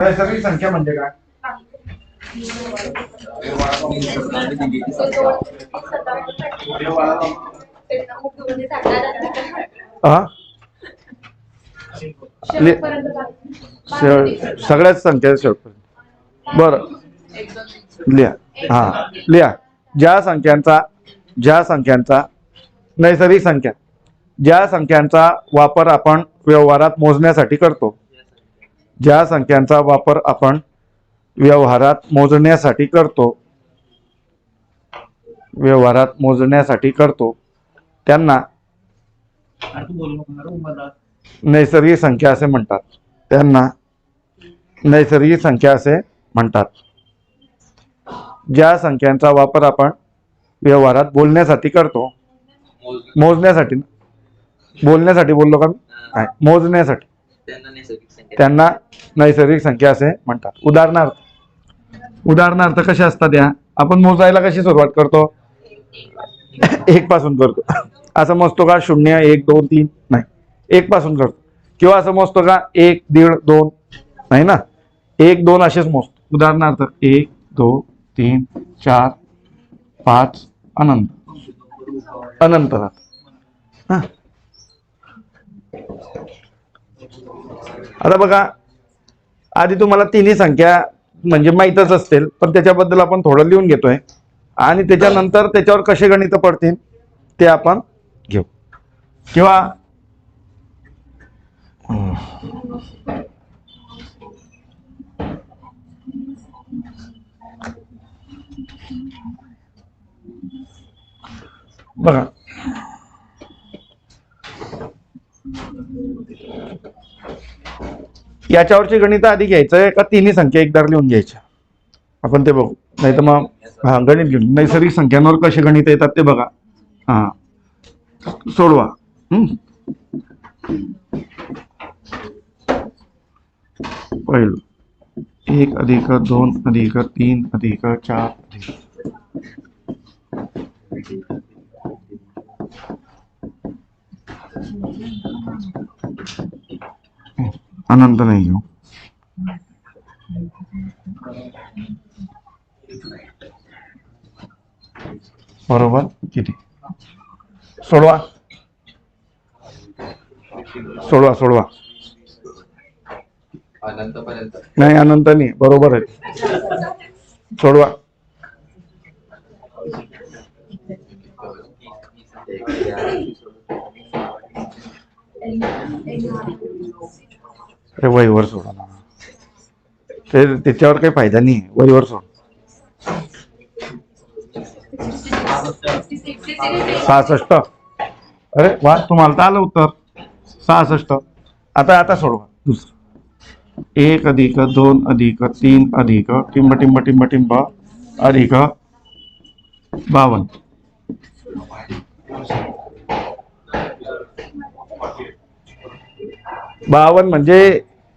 नैसर्गिक संख्या म्हणजे काय? हा? सगळ्याच संख्या शेवटपर्यंत. बरं. लिहा. हा. लिहा. ज्या संख्यांचा ज्या संख्यांचा नैसर्गिक संख्या ज्या संख्यांचा वापर आपण व्यवहारात मोजण्यासाठी करतो ज्या संख्यांचा वापर आपण व्यवहारात मोजण्यासाठी करतो व्यवहारात मोजण्यासाठी करतो त्यांना नैसर्गिक संख्या असे म्हणतात. त्यांना नैसर्गिक संख्या असे म्हणतात. ज्या संख्यांचा वापर आपण व्यवहारात बोलण्यासाठी करतो मोजण्यासाठी बोलण्यासाठी बोललो का मी? मोजण्यासाठी. त्यांना नैसर्गिक संख्या असे म्हणतात. उदाहरणार्थ उदाहरणार्थ कशा असतात या? आपण मोजायला कशी सुरुवात करतो? एक पासून करतो. असं मोजतो का? शून्य एक दोन तीन नाही. एक पासून करतो. किंवा असं मोजतो का? एक दीड दोन नाही ना? एक दोन असेच मोजतो. उदाहरणार्थ एक दोन तीन चार पाच अनंत. अनंत राहत हा आता बघा आधी तुम्हाला तिन्ही संख्या म्हणजे माहीतच असतील पण त्याच्याबद्दल आपण थोडं लिहून घेतोय. आणि त्याच्यानंतर त्याच्यावर कसे गणित पडतील ते आपण घेऊ. किंवा बघा याच्यावरची गणित आधी घ्यायचं का तिन्ही संख्या एकदार लिहून घ्यायच्या. आपण ते बघू. नाही तर मग हा गणित घेऊन. नैसर्गिक संख्यांवर कसे गणित येतात ते बघा. हा. सोडवा. पहिलं. एक अधिक दोन अधिक तीन अधिक चार अधिक. अनंत नाही घेऊ बरोबर? किती? सोडवा. सोडवा सोडवा. अनंत पर्यंत नाही अनंत नाही बरोबर आहे. सोडवा. अरे वहीवर सोडा. ते त्याच्यावर काही फायदा नाही वहीवर सोड. सहासष्ट. अरे वा तुम्हाला तर आलं उत्तर. सहासष्ट. आता आता सोडवा. दुसरं. एक अधिक दोन अधिक तीन अधिक टिंब टिंब टिंब टिंब अधिक बावन बावन म्हणजे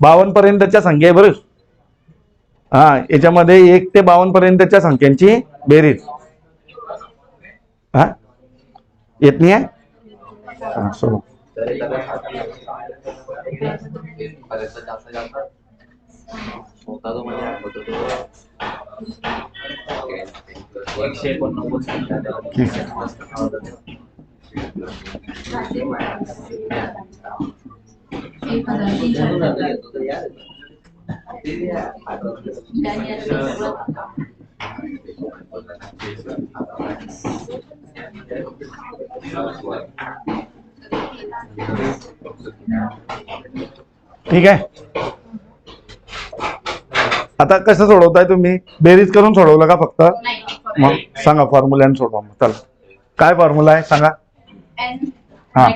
बावन्न पर्यंतच्या संख्या आहे बरं. हा याच्यामध्ये एक ते बावन्न पर्यंतच्या संख्यांची बेरीज. हा? येत नाही आहे? एक हजार तीनशे ठीक आहे. आता कसं सोडवताय तुम्ही? बेरीज करून सोडवलं का फक्त? मग सांगा फॉर्म्युल्याने सोडवा मग. चला. काय फॉर्म्युला आहे? सांगा. हा.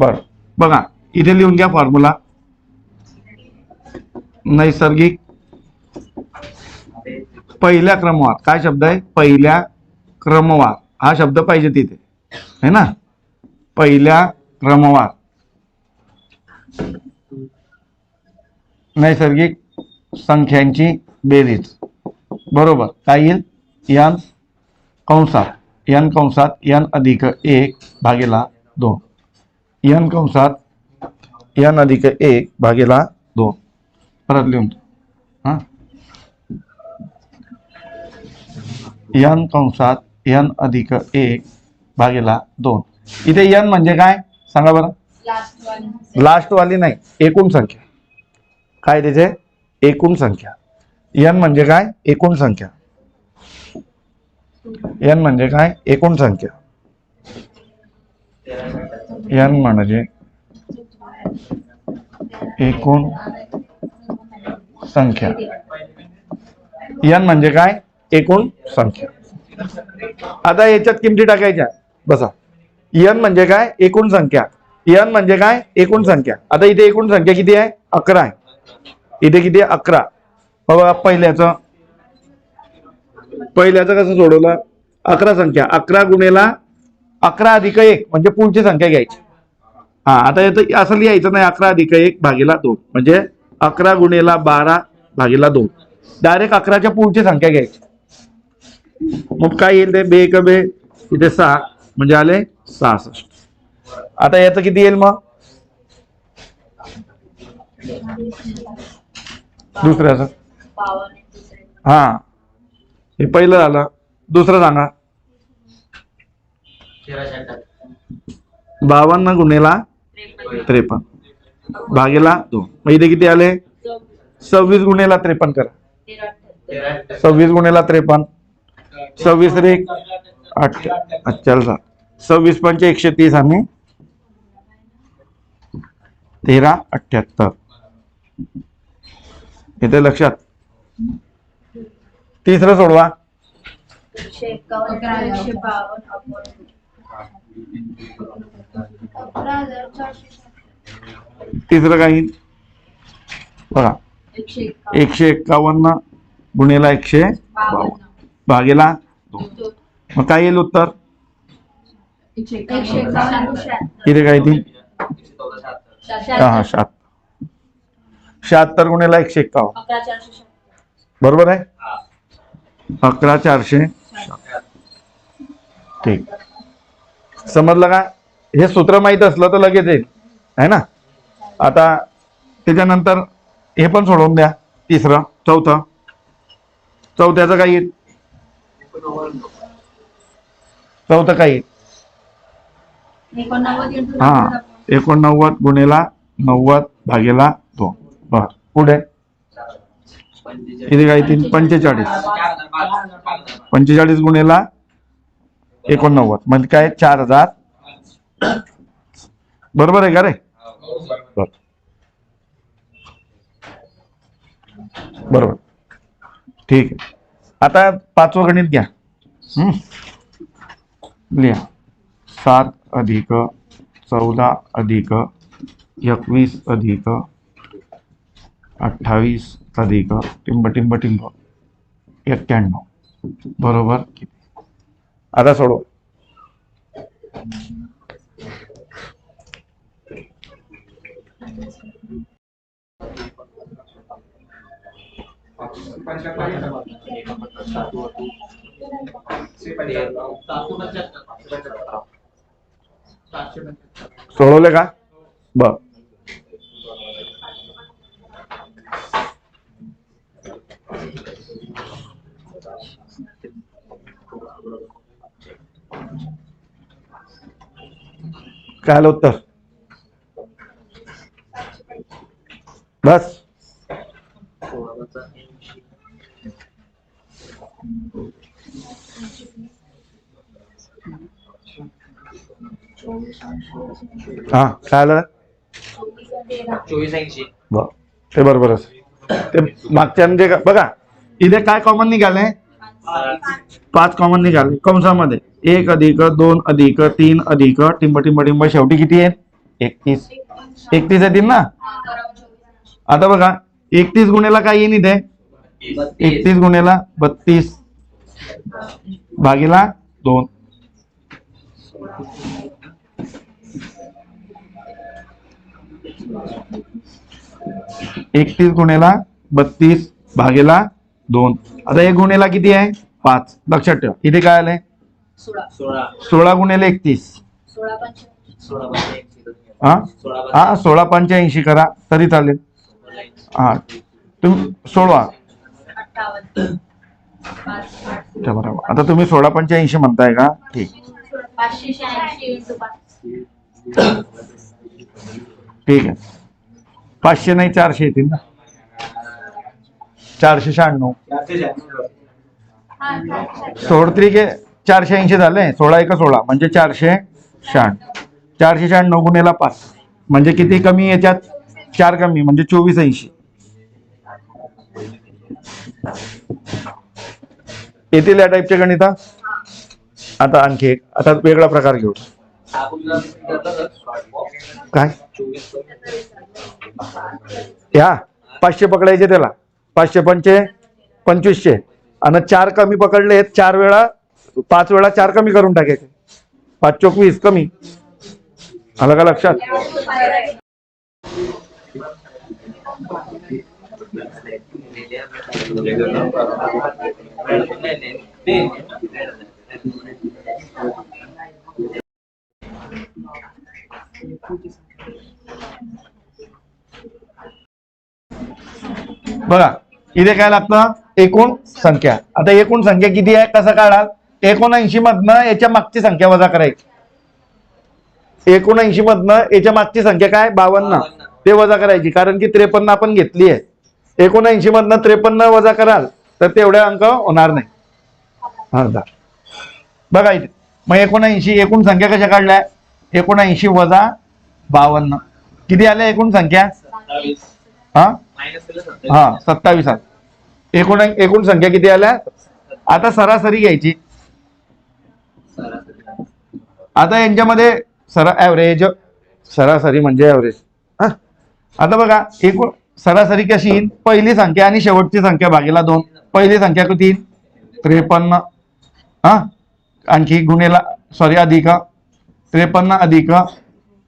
बर. बघा इथे लिहून घ्या फॉर्म्युला नैसर्गिक पहिल्या क्रमवार. काय शब्द आहे? पहिल्या क्रमवार. हा शब्द पाहिजे तिथे. है ना? पहिल्या क्रमवार. नैसर्गिक संख्यांची बेरीज. बरोबर. काय येईल? यन कंसात. यन कंसात यन अधिक एक भागेला दोन. यन कंसात यन अधिक एक भागेला दोन परत लिहून हां? यन कंसात यन अधिक एक भागेला दोन इथे यन म्हणजे काय? सांगा बरं। लास्ट वाली नाही एकूण संख्या। काय त्याचे एकूण संख्या। यन म्हणजे काय? एकूण संख्या। यन म्हणजे काय? एकूण संख्या। यन म्हणजे एकूण संख्या. यन म्हणजे काय? एकूण संख्या. आता याच्यात किमती टाकायच्या. बसा. यन म्हणजे काय? एकूण संख्या. यन म्हणजे काय? एकूण संख्या. आता इथे एकूण संख्या किती आहे? अकरा आहे. इथे किती आहे? अकरा. बघा पहिल्याचं. पहिल्याचं कसं सोडवलं? अकरा संख्या. अकरा गुणेला अकरा अधिक एक म्हणजे पुढची संख्या घ्यायची. हा आता याचं असं लिहायचं नाही अकरा अधिक एक भागीला दोन. म्हणजे अकरा गुणेला बारा भागीला दोन. डायरेक्ट अकराच्या पुढची संख्या घ्यायची. मग काय येईल ते? बे एक बे इथे सहा म्हणजे आले सहासष्ट. आता याचं किती येईल मग? दुसऱ्याचं. हा. हे पहिलं झालं दुसरं सांगा. तेराशे बावन्न गुन्हेला त्रेपन्न. भागेला दोन मग इथे किती आले? सव्वीस गुन्हेला त्रेपन्न करा. सव्वीस गुन्हेला त्रेपन्न. सव्वीस रे आठ. अच्छा सव्वीस पंचे एकशे तीस आणि तेरा अठ्याहत्तर इथे लक्षात. तिसरं सोडवा. तिसरं काही? बघा. एकशे एक्कावन्न गुन्हेला एकशे बावन्न. भागेला. मग काय येईल उत्तर? इथे काय येतील? हा शहात्तर. शहात्तर गुन्हेला एकशे एक्कावन्न बरोबर आहे? हा. अकरा चारशे ठीक. समजलं का? हे सूत्र माहीत असलं तर लगेच येईल. आहे ना? आता त्याच्यानंतर हे पण सोडवून द्या. तिसरं चौथं. चौथ्याचं काय येईल? चौथं काय येईल? हा. नव्वद एकोणनव्वद गुन्हेला नव्वद भागेला दोन. बर. पुढे? इथे काय येतील? पंचेचाळीस. पंचेचाळीस गुन्हेला एकोणनव्वद. म्हणजे काय? चार हजार. बरोबर आहे का रे? बर. बरोबर. ठीक आहे. आता पाचवं गणित घ्या. लिहा. सात अधिक चौदा अधिक एकवीस अधिक अठ्ठावीस अधिक टिंब टिंब टिंब. एक्क्याण्णव. बरोबर? किती आता सोडव सोडवले का? बर. काय आलं उत्तर? बस. हा काय आलं? चोवीस ऐंशी. ते बरोबरच. ते मागच्या म्हणजे बघा इथे काय कॉमन निघाले पाच कॉमन निघाले. कंसामध्ये एक अधिक दोन अधिक तीन अधिक टिंब टिंब टिंब शेवटी किती आहे? एकतीस. एकतीस येतील ना? आता बघा एकतीस गुन्ह्याला काय येईन इथे? एकतीस गुन्ह्याला बत्तीस. भागीला दोन. एकतीस गुन्ह्याला बत्तीस भागेला दोन. आता एक गुन्ह्याला किती आहे? पाच. लक्षात ठेवा. इथे काय आलंय सोळा. सोळा गुन्ह्याला एकतीस. हा? हा सोळा पंच्याऐंशी करा. तरी चालेल. हा. तुम्ही सोळा बरोबर. आता तुम्ही सोळा पंच्याऐंशी म्हणताय का? ठीक. ठीक आहे. पाचशे नाही चारशे येतील ना? चारशे शहाण्णव. चारशे. सोळ त्रिक चारशे ऐंशी झाले. सोळा एक सोळा म्हणजे चारशे शहाण्णव. चारशे शहाण्णव गुन्हेला पाच. म्हणजे किती कमी याच्यात? चार कमी म्हणजे चोवीस ऐंशी. येतील या टाईपचे गणित? आता आणखी एक. आता वेगळा प्रकार घेऊ. काय? या. पाचशे पकडायचे त्याला. पाचशे पंचे पंचवीसशे. आणि चार कमी पकडले चार वेळा पाच वेळा चार कमी करून टाकायचे पाच चोक वीस कमी. आलं का लक्षात? बघा इथे काय लागतं? एकूण संख्या. आता एकूण संख्या किती आहे? कसं काढाल? एकोणऐंशी मधनं याच्या मागची संख्या वजा करायची. एकोणऐंशी मधनं याच्या मागची संख्या काय? बावन्न. ते वजा करायची. कारण की त्रेपन्न आपण घेतली आहे. एकोणऐंशी मधनं त्रेपन्न वजा कराल तर तेवढे अंक होणार नाही. हा बघा इथे. मग एकोणऐंशी एकूण संख्या कशा काढल्या? एकोणऐंशी वजा बावन्न. किती आल्या एकूण संख्या? हा? हा सत्तावीस आल्या एकूण एकूण संख्या किती आल्या? आता सरासरी घ्यायची. आता यांच्यामध्ये सरा ॲव्हरेज सरासरी म्हणजे ॲव्हरेज आता बघा एकूण सरासरी कशी येईल? पहिली संख्या आणि शेवटची संख्या भागीला दोन. पहिली संख्या किती येईल? त्रेपन्न. हा? आणखी गुन्हेला सॉरी अधिक. त्रेपन्न अधिक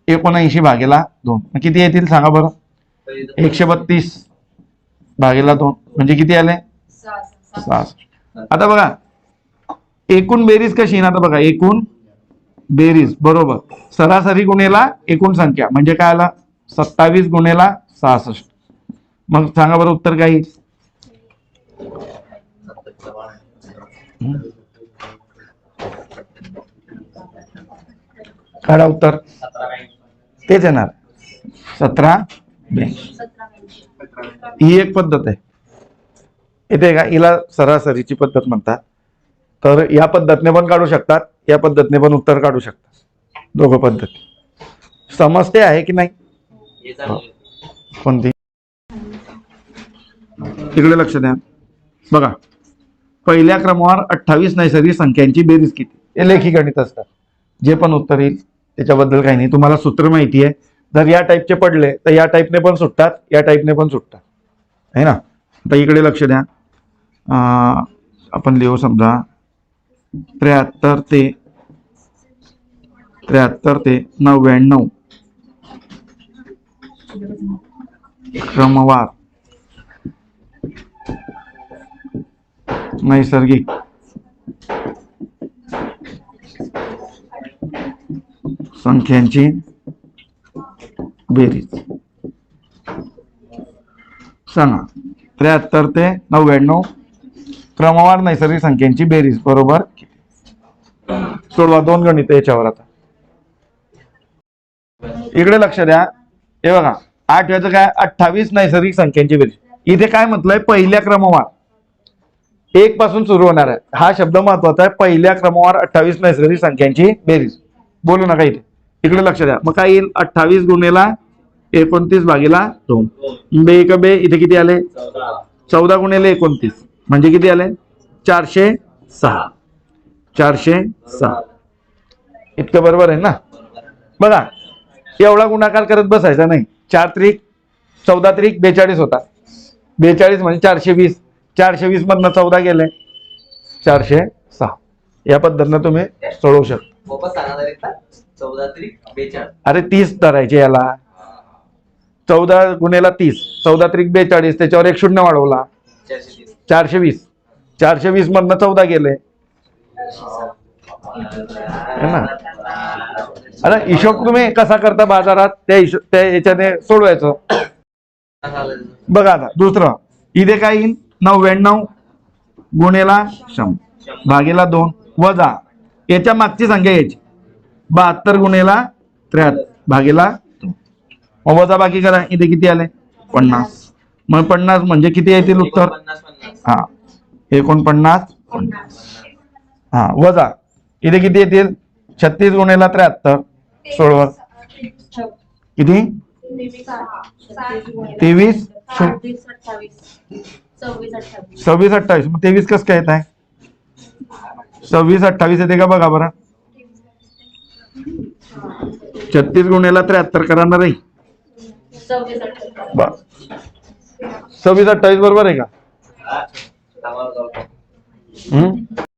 एकोणऐंशी भागेला दोन. किती येतील? सांगा बरं. एकशे बत्तीस भागेला दोन. म्हणजे किती आले? सहा, सहासष्ट आता बघा एकूण बेरीज कशी येईल आता बघा एकूण बेरीज बरोबर. सरासरी गुन्हेला एकूण संख्या म्हणजे काय आला? सत्तावीस गुन्हेला सहासष्ट. मग सांगा बरं उत्तर काय काढा उत्तर. तेच येणार. सतरा. ही एक पद्धत आहे. येते का हिला सरासरीची पद्धत म्हणतात. तर या पद्धतीने पण काढू शकतात या पद्धतीने पण उत्तर काढू शकतात. दोघं पद्धती. समजते आहे की नाही? कोणती? इकडे लक्ष द्या. बघा पहिल्या क्रमावर अठ्ठावीस नैसर्गिक संख्यांची बेरीज किती? हे लेखी गणित असतात जे पण उत्तर येईल त्याच्याबद्दल काही नाही. तुम्हाला सूत्र माहिती आहे. जर या टाईपचे पडले तर या टाईपने पण सुटतात या टाईपने पण सुटतात. आहे ना? आता इकडे लक्ष द्या. आपण लिहू समजा त्र्याहत्तर ते त्र्याहत्तर ते नव्याण्णव. क्रमवार. नैसर्गिक. संख्यांची बेरीज. सांगा. त्र्याहत्तर ते नव्याण्णव क्रमवार नैसर्गिक संख्यांची बेरीज बरोबर? सोडवा दोन गणित याच्यावर आता. इकडे लक्ष द्या. हे बघा आठ काय? अठ्ठावीस नैसर्गिक संख्यांची बेरीज. इथे काय म्हटलंय? पहिल्या क्रमवार. एक पासून सुरू होणार आहे. हा शब्द महत्त्वाचा आहे. पहिल्या क्रमवार अठ्ठावीस नैसर्गिक संख्यांची बेरीज. बोलू नका इथे. इकडे लक्ष द्या. मग काय येईल? अठ्ठावीस गुणेला एकोणतीस भागीला दोन. बे एक बे इथे किती आले? चौदा गुणेला एकोणतीस. म्हणजे किती आले? चारशे सहा. चारशे सहा. इतकं बरोबर आहे ना? बघा एवढा गुणाकार करत बसायचा नाही. चार त्रिक चौदा त्रिक बेचाळीस होता. बेचाळीस म्हणजे चारशे वीस. चारशे वीस मधनं चौदा गेले. चारशे सहा. या पद्धतीनं तुम्ही सोडवू शकता. चौदा बेचाळीस. अरे तीस धरायचे याला. चौदा गुन्हेला तीस. चौदा त्रिक बेचाळीस त्याच्यावर एक शून्य वाढवला. चारशे तीस चारशे वीस. चारशे वीस मधनं चौदा गेले. ना? अरे हिशोब तुम्ही कसा करता बाजारात? त्या हिशोब त्या याच्याने सोडवायचं. बघा आता दुसरं. इथे काय येईल? नव्याण्णव गुणेला शंभर भागेला दोन. वजा. याच्या मागची संख्या यायची. बहात्तर गुणेला त्र्याहत्तर. भागेला मग वजा बाकी करा. इथे किती आले? पन्नास. मग पन्नास म्हणजे किती येतील उत्तर? हा. एकोणपन्नास. पन्नास हा वजा. इथे किती येतील? छत्तीस गुणेला त्र्याहत्तर. सोळवा. किती? तेवीस. सव्वीस अठ्ठावीस सव्वीस अठ्ठावीस. मग तेवीस कसं काय येत आहे? सव्वीस अठ्ठावीस येते का? बघा बरं. छत्तीस गुणेला त्र्याहत्तर करणार आहे. सव्वीस अठ्ठावीस सव्वीस अठ्ठावीस बरोबर आहे का?